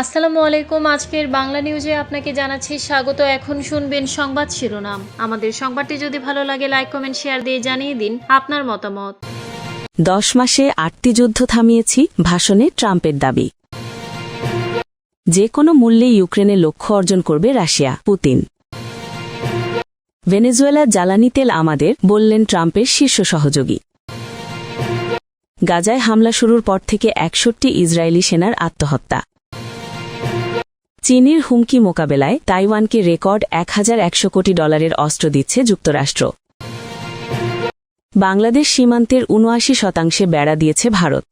আসসালামু আলাইকুম। আজকের বাংলা নিউজে আপনাকে জানাচ্ছি স্বাগত। এখন শুনবেন সংবাদ শিরোনাম। আমাদের সংবাদটি যদি ভালো লাগে লাইক কমেন্ট শেয়ার দিয়ে জানিয়ে দিন আপনার মতামত। দশ মাসে আটটি যুদ্ধ থামিয়েছি ভাষণে ট্রাম্পের দাবি। যে কোনো মূল্যে ইউক্রেনে লক্ষ্য অর্জন করবে রাশিয়া, পুতিন। ভেনেজুয়েলার জ্বালানি তেল আমাদের, বললেন ট্রাম্পের শীর্ষ সহযোগী। গাজায় হামলা শুরুর পর থেকে একষট্টি ইসরায়েলি সেনার আত্মহত্যা। চীনের হুমকি মোকাবেলায় তাইওয়ানকে রেকর্ড এক হাজার একশো কোটি ডলারের অস্ত্র দিচ্ছে যুক্তরাষ্ট্র। বাংলাদেশ সীমান্তের উনআশি শতাংশে বেড়া দিয়েছে ভারত।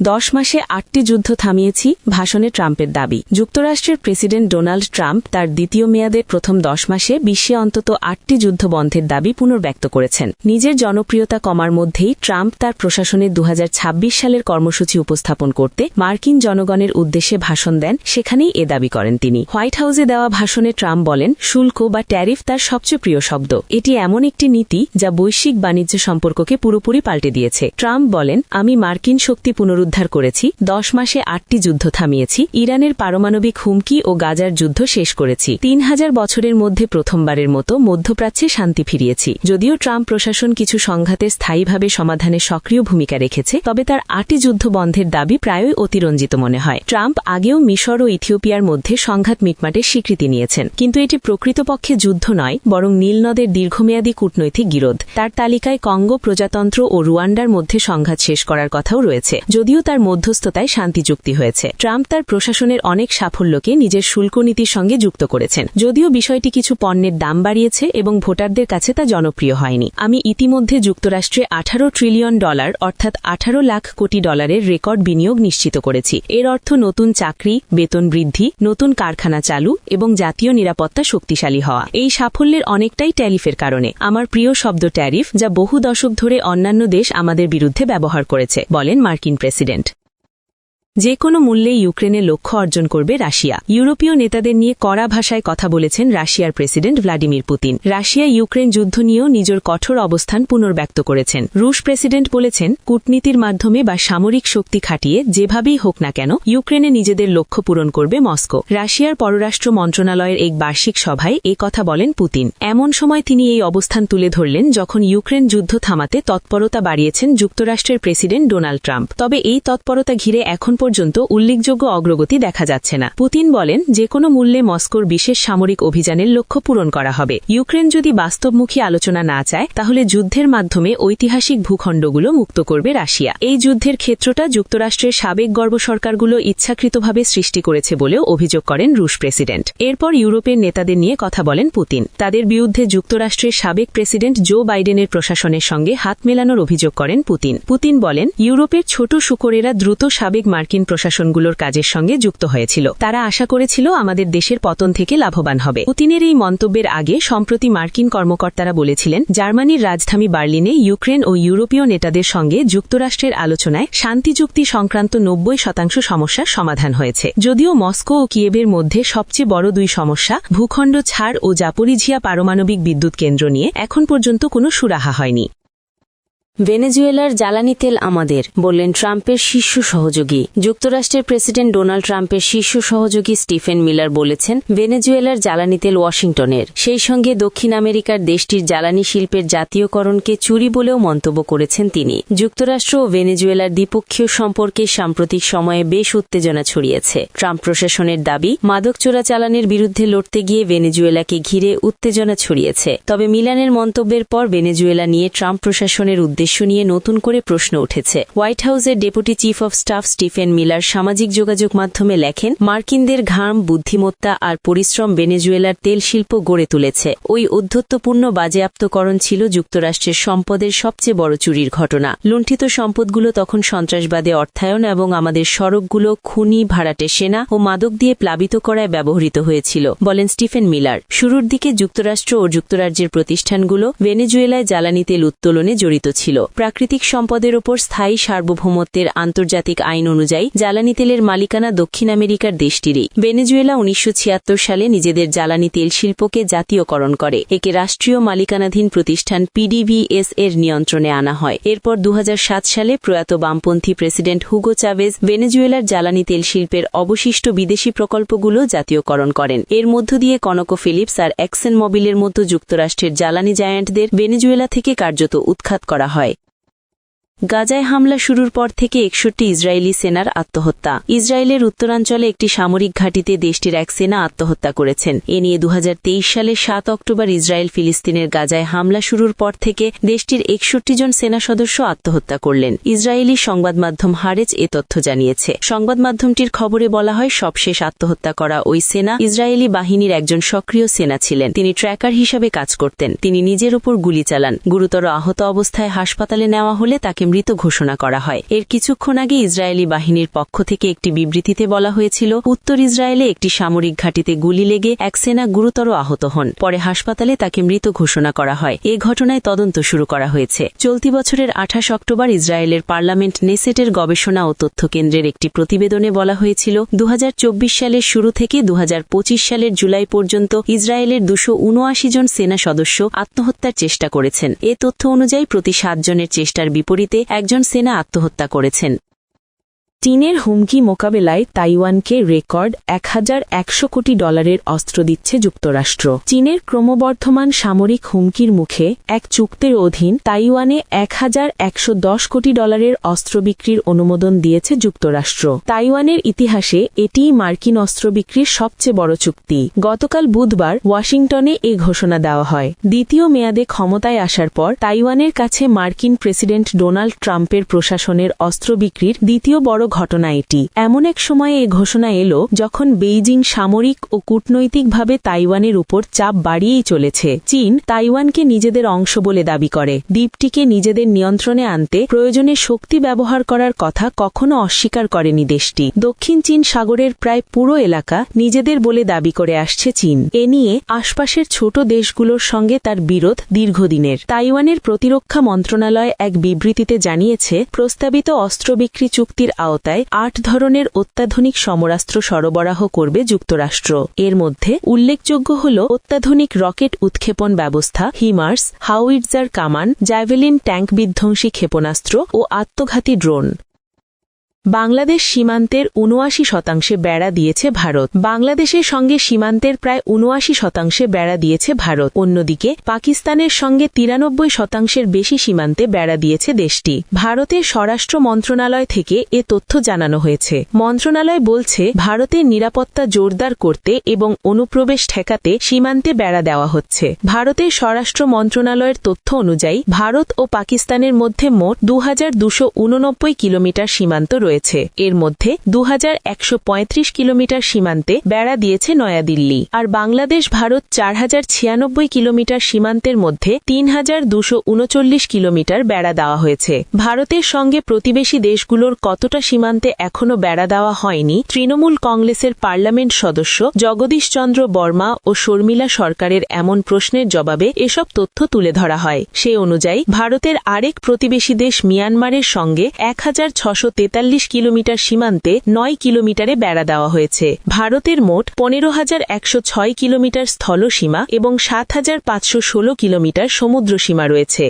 দশ মাসে আটটি যুদ্ধ থামিয়েছি, ভাষণে ট্রাম্পের দাবি। যুক্তরাষ্ট্রের প্রেসিডেন্ট ডোনাল্ড ট্রাম্প তার দ্বিতীয় মেয়াদের প্রথম দশ মাসে বিশ্বে অন্তত আটটি যুদ্ধ বন্ধের দাবি পুনর্ব্যক্ত করেছেন। নিজের জনপ্রিয়তা কমার মধ্যেই ট্রাম্প তার প্রশাসনের দুহাজার ছাব্বিশ সালের কর্মসূচি উপস্থাপন করতে মার্কিন জনগণের উদ্দেশ্যে ভাষণ দেন, সেখানেই এ দাবি করেন তিনি। হোয়াইট হাউসে দেওয়া ভাষণে ট্রাম্প বলেন, শুল্ক বা ট্যারিফ তার সবচেয়ে প্রিয় শব্দ। এটি এমন একটি নীতি যা বৈশ্বিক বাণিজ্য সম্পর্ককে পুরোপুরি পাল্টে দিয়েছে। ট্রাম্প বলেন, আমি মার্কিন শক্তি পুনরুদ্ধার করেছি, দশ মাসে আটটি যুদ্ধ থামিয়েছি, ইরানের পারমাণবিক হুমকি ও গাজার যুদ্ধ শেষ করেছি। তিন হাজার বছরের মধ্যে প্রথমবারের মতো মধ্যপ্রাচ্যে শান্তি ফিরিয়েছি। যদিও ট্রাম্প প্রশাসন কিছু সংঘাতের স্থায়ীভাবে সমাধানে সক্রিয় ভূমিকা রেখেছে, তবে তার আটটি যুদ্ধ বন্ধের দাবি প্রায়ই অতিরঞ্জিত মনে হয়। ট্রাম্প আগেও মিশর ও ইথিওপিয়ার মধ্যে সংঘাত মিটমাটের স্বীকৃতি নিয়েছেন, কিন্তু এটি প্রকৃতপক্ষে যুদ্ধ নয়, বরং নীলনদের দীর্ঘমেয়াদী কূটনৈতিক গিরোধ তার তালিকায় কঙ্গো প্রজাতন্ত্র ও রুয়ান্ডার মধ্যে সংঘাত শেষ করার কথাও রয়েছে। যদিও তার মধ্যস্থতায় শান্তি চুক্তি হয়েছে। ট্রাম্প তার প্রশাসনের অনেক সাফল্যকে নিজের শুল্ক নীতির সঙ্গে যুক্ত করেছেন। যদিও বিষয়টি কিছু পণ্যের দাম বাড়িয়েছে এবং ভোটারদের কাছে তা জনপ্রিয় হয়নি। আমি ইতিমধ্যে যুক্তরাষ্ট্রে আঠারো ট্রিলিয়ন ডলার অর্থাৎ আঠারো লাখ কোটি ডলারের রেকর্ড বিনিয়োগ নিশ্চিত করেছি। এর অর্থ নতুন চাকরি, বেতন বৃদ্ধি, নতুন কারখানা চালু এবং জাতীয় নিরাপত্তা শক্তিশালী হওয়া। এই সাফল্যের অনেকটাই ট্যারিফের কারণে। আমার প্রিয় শব্দ ট্যারিফ, যা বহু দশক ধরে অন্যান্য দেশ আমাদের বিরুদ্ধে ব্যবহার করেছে, বলেন মার্কিন প্রেসিডেন্ট। accident. যে কোনো মূল্যে ইউক্রেনে লক্ষ্য অর্জন করবে রাশিয়া। ইউরোপীয় নেতাদের নিয়ে কড়া ভাষায় কথা বলেছেন রাশিয়ার president Vladimir Putin. Russia Ukraine যুদ্ধ নিয়েও নিজের কঠোর অবস্থান পুনর্ব্যক্ত করেছেন। রুশ প্রেসিডেন্ট বলেছেন, কূটনীতির মাধ্যমে বা সামরিক শক্তি খাটিয়ে যেভাবেই হোক না কেন, ইউক্রেনে নিজেদের লক্ষ্য পূরণ করবে মস্কো। রাশিয়ার পররাষ্ট্র মন্ত্রণালয়ের এক বার্ষিক সভায় এ কথা বলেন পুতিন। এমন সময় তিনি এই অবস্থান তুলে ধরলেন যখন ইউক্রেন যুদ্ধ থামাতে তৎপরতা বাড়িয়েছেন যুক্তরাষ্ট্রের প্রেসিডেন্ট ডোনাল্ড ট্রাম্প। তবে এই তৎপরতা ঘিরে এখন পর্যন্ত উল্লেখযোগ্য অগ্রগতি দেখা যাচ্ছে না। পুতিন বলেন যে কোনো মূল্যে মস্কোর বিশেষ সামরিক অভিযানের লক্ষ্য পূরণ করা হবে। ইউক্রেন যদি বাস্তবমুখী আলোচনা না চায়, তাহলে যুদ্ধের মাধ্যমে ঐতিহাসিক ভূখণ্ডগুলো মুক্ত করবে রাশিয়া। এই যুদ্ধের ক্ষেত্রটা যুক্তরাষ্ট্রের সাবেক গর্ব সরকারগুলো ইচ্ছাকৃতভাবে সৃষ্টি করেছে বলেও অভিযোগ করেন রুশ প্রেসিডেন্ট। এরপর ইউরোপের নেতাদের নিয়ে কথা বলেন পুতিন। তাদের বিরুদ্ধে যুক্তরাষ্ট্রের সাবেক প্রেসিডেন্ট জো বাইডেনের প্রশাসনের সঙ্গে হাত মেলানোর অভিযোগ করেন পুতিন। পুতিন বলেন, ইউরোপের ছোট শুকরেরা দ্রুত সাবেক মার্কিন প্রশাসনগুলোর কাজের সঙ্গে যুক্ত হয়েছিল। তারা আশা করেছিল আমাদের দেশের পতন থেকে লাভবান হবে। পুতিনের এই মন্তব্যের আগে সম্প্রতি মার্কিন কর্মকর্তারা বলেছিলেন, জার্মানির রাজধানী বার্লিনে ইউক্রেন ও ইউরোপীয় নেতাদের সঙ্গে যুক্তরাষ্ট্রের আলোচনায় শান্তি চুক্তি সংক্রান্ত নব্বই শতাংশ সমস্যার সমাধান হয়েছে। যদিও মস্কো ও কিয়েভের মধ্যে সবচেয়ে বড় দুই সমস্যা, ভূখণ্ড ছাড় ও জাপরিঝিয়া পারমাণবিক বিদ্যুৎ কেন্দ্র নিয়ে এখন পর্যন্ত কোনো সুরাহা হয়নি। ভেনেজুয়েলার জ্বালানি তেল আমাদের, বললেন ট্রাম্পের শীর্ষ সহযোগী। যুক্তরাষ্ট্রের প্রেসিডেন্ট ডোনাল্ড ট্রাম্পের শীর্ষ সহযোগী স্টিফেন মিলার বলেছেন, ভেনেজুয়েলার জ্বালানি তেল ওয়াশিংটনের, সেই সঙ্গে দক্ষিণ আমেরিকার দেশটির জ্বালানি শিল্পের জাতীয়করণকে চুরি বলেও মন্তব্য করেছেন তিনি। যুক্তরাষ্ট্র ও ভেনেজুয়েলার দ্বিপক্ষীয় সম্পর্কে সাম্প্রতিক সময়ে বেশ উত্তেজনা ছড়িয়েছে। ট্রাম্প প্রশাসনের দাবি, মাদক চোরাচালানের বিরুদ্ধে লড়তে গিয়ে ভেনেজুয়েলাকে ঘিরে উত্তেজনা ছড়িয়েছে। তবে মিলানের মন্তব্যের পর ভেনেজুয়েলা নিয়ে ট্রাম্প প্রশাসনের উদ্দেশ্য উদ্দেশ্য নিয়ে নতুন করে প্রশ্ন উঠেছে। হোয়াইট হাউসের deputy chief of staff Stephen Miller সামাজিক যোগাযোগ মাধ্যমে লেখেন, মার্কিনদের ঘাম, বুদ্ধিমত্তা আর পরিশ্রম ভেনেজুয়েলার তেল শিল্প গড়ে তুলেছে। ওই অধ্যত্বপূর্ণ বাজেয়াপ্তকরণ ছিল যুক্তরাষ্ট্রের সম্পদের সবচেয়ে বড় চুরির ঘটনা। লুণ্ঠিত সম্পদগুলো তখন সন্ত্রাসবাদে অর্থায়ন এবং আমাদের সড়কগুলো খুনি, ভাড়াটে সেনা ও মাদক দিয়ে প্লাবিত করায় ব্যবহৃত হয়েছিল, বলেন স্টিফেন মিলার। শুরুর দিকে যুক্তরাষ্ট্র ও যুক্তরাজ্যের প্রতিষ্ঠানগুলো ভেনেজুয়েলায় জ্বালানি তেল উত্তোলনে জড়িত ছিল। প্রাকৃতিক সম্পদের ওপর স্থায়ী সার্বভৌমত্বের আন্তর্জাতিক আইন অনুযায়ী জ্বালানি তেলের মালিকানা দক্ষিণ আমেরিকার দেশটিরই। ভেনেজুয়েলা উনিশশো সালে নিজেদের জ্বালানি তেল শিল্পকে জাতীয়করণ করে। একে রাষ্ট্রীয় মালিকানাধীন প্রতিষ্ঠান পিডিভিএস এর নিয়ন্ত্রণে আনা হয়। এরপর দু হাজার সাত সালে প্রয়াত বামপন্থী প্রেসিডেন্ট হুগো চাভেজ ভেনেজুয়েলার জ্বালানি তেল শিল্পের অবশিষ্ট বিদেশি প্রকল্পগুলো জাতীয়করণ করেন। এর মধ্য দিয়ে কনকো ফিলিপস আর এক্সেন মবিলের মতো যুক্তরাষ্ট্রের জ্বালানি জায়ান্টদের ভেনেজুয়েলা থেকে কার্যত উৎখাত করা হয়। গাজায় হামলা শুরুর পর থেকে একষট্টি ইসরায়েলি সেনার আত্মহত্যা। ইসরায়েলের উত্তরাঞ্চলে একটি সামরিক ঘাঁটিতে দেশটির এক সেনা আত্মহত্যা করেছেন। এ নিয়ে দু সালের সাত অক্টোবর ইসরায়েল ফিলিস্তিনের গাজায় হামলা শুরুর পর থেকে দেশটির একষট্টি জন সেনা সদস্য আত্মহত্যা করলেন। ইসরায়েলি সংবাদ মাধ্যম হারেজ এ তথ্য জানিয়েছে। সংবাদ মাধ্যমটির খবরে বলা হয়, সবশেষ আত্মহত্যা করা ওই সেনা ইসরায়েলি বাহিনীর একজন সক্রিয় সেনা ছিলেন। তিনি ট্র্যাকার হিসাবে কাজ করতেন। তিনি নিজের ওপর গুলি চালান। গুরুতর আহত অবস্থায় হাসপাতালে নেওয়া হলে তাকে মৃত ঘোষণা করা হয়। এর কিছুক্ষণ আগে ইসরায়েলি বাহিনীর পক্ষ থেকে একটি বিবৃতিতে বলা হয়েছিল, উত্তর ইসরায়েলে একটি সামরিক ঘাঁটিতে গুলি লেগে এক সেনা গুরুতর আহত হন। পরে হাসপাতালে তাকে মৃত ঘোষণা করা হয়। এ ঘটনায় তদন্ত শুরু করা হয়েছে। চলতি বছরের আঠাশ অক্টোবর ইসরায়েলের পার্লামেন্ট নেসেটের গবেষণা ও তথ্য কেন্দ্রের একটি প্রতিবেদনে বলা হয়েছিল দু হাজার চব্বিশ সালের শুরু থেকে দু হাজার পঁচিশ সালের জুলাই পর্যন্ত ইসরায়েলের দুশো জন সেনা সদস্য আত্মহত্যার চেষ্টা করেছেন। এ তথ্য অনুযায়ী প্রতি সাতজনের চেষ্টার বিপরীতে একজন সেনা আত্মহত্যা করেছেন। চীনের হুমকি মোকাবেলায় তাইওয়ানকে রেকর্ড এক হাজার একশো কোটি ডলারের অস্ত্র দিচ্ছে যুক্তরাষ্ট্র। চীনের ক্রমবর্ধমান সামরিক হুমকির মুখে এক চুক্তির অধীন তাইওয়ানে এক হাজার একশো দশ কোটি ডলারের অস্ত্র বিক্রির অনুমোদন দিয়েছে যুক্তরাষ্ট্র। তাইওয়ানের ইতিহাসে এটিই মার্কিন অস্ত্র বিক্রির সবচেয়ে বড় চুক্তি। গতকাল বুধবার ওয়াশিংটনে এ ঘোষণা দেওয়া হয়। দ্বিতীয় মেয়াদে ক্ষমতায় আসার পর তাইওয়ানের কাছে মার্কিন প্রেসিডেন্ট ডোনাল্ড ট্রাম্পের প্রশাসনের অস্ত্র বিক্রির দ্বিতীয় বড় ঘটনা এটি। এমন এক সময়ে এ ঘোষণা এলো যখন বেইজিং সামরিক ও কূটনৈতিকভাবে তাইওয়ানের উপর চাপ বাড়িয়েই চলেছে। চীন তাইওয়ানকে নিজেদের অংশ বলে দাবি করে। দ্বীপটিকে নিজেদের নিয়ন্ত্রণে আনতে প্রয়োজনে শক্তি ব্যবহার করার কথা কখনো অস্বীকার করেনি দেশটি। দক্ষিণ চীন সাগরের প্রায় পুরো এলাকা নিজেদের বলে দাবি করে আসছে চীন। এ নিয়ে আশপাশের ছোট দেশগুলোর সঙ্গে তার বিরোধ দীর্ঘদিনের। তাইওয়ানের প্রতিরক্ষা মন্ত্রণালয় এক বিবৃতিতে জানিয়েছে, প্রস্তাবিত অস্ত্র বিক্রি চুক্তির আওতায় আট ধরনের অত্যাধুনিক সমরাস্ত্র সরবরাহ করবে যুক্তরাষ্ট্র। এর মধ্যে উল্লেখযোগ্য হল অত্যাধুনিক রকেট উৎক্ষেপণ ব্যবস্থা হিমার্স হাউইটজার কামান, জ্যাভেলিন ট্যাঙ্ক বিধ্বংসী ক্ষেপণাস্ত্র ও আত্মঘাতী ড্রোন। বাংলাদেশ সীমান্তের উনআশি শতাংশে বেড়া দিয়েছে ভারত। বাংলাদেশের সঙ্গে সীমান্তের প্রায় উনআশি শতাংশে বেড়া দিয়েছে ভারত। অন্যদিকে, পাকিস্তানের সঙ্গে তিরানব্বই শতাংশের বেশি সীমান্তে বেড়া দিয়েছে দেশটি। ভারতের স্বরাষ্ট্র মন্ত্রণালয় থেকে এ তথ্য জানানো হয়েছে। মন্ত্রণালয় বলছে, ভারতের নিরাপত্তা জোরদার করতে এবং অনুপ্রবেশ ঠেকাতে সীমান্তে বেড়া দেওয়া হচ্ছে। ভারতের স্বরাষ্ট্র মন্ত্রণালয়ের তথ্য অনুযায়ী, ভারত ও পাকিস্তানের মধ্যে মোট দু কিলোমিটার সীমান্ত রয়েছে। এর মধ্যে দু হাজার একশো পঁয়ত্রিশ কিলোমিটার সীমান্তে বেড়া দিয়েছে নয়াদিল্লি। আর বাংলাদেশ, ভারত চার হাজার ছিয়ানব্বই কিলোমিটার সীমান্তের মধ্যে তিন কিলোমিটার বেড়া দেওয়া হয়েছে। ভারতের সঙ্গে প্রতিবেশী দেশগুলোর কতটা সীমান্তে এখনও বেড়া দেওয়া হয়নি, তৃণমূল কংগ্রেসের পার্লামেন্ট সদস্য জগদীশ চন্দ্র বর্মা ও শর্মিলা সরকারের এমন প্রশ্নের জবাবে এসব তথ্য তুলে ধরা হয়। সে অনুযায়ী, ভারতের আরেক প্রতিবেশী দেশ মিয়ানমারের সঙ্গে এক হাজার কিলোমিটার সীমান্তে নয় কিলোমিটারে বেড়া দেওয়া হয়েছে। ভারতের মোট পনেরো হাজার একশো ছয় কিলোমিটার স্থলসীমা এবং সাত হাজার পাঁচশো ষোলো কিলোমিটার সমুদ্রসীমা রয়েছে।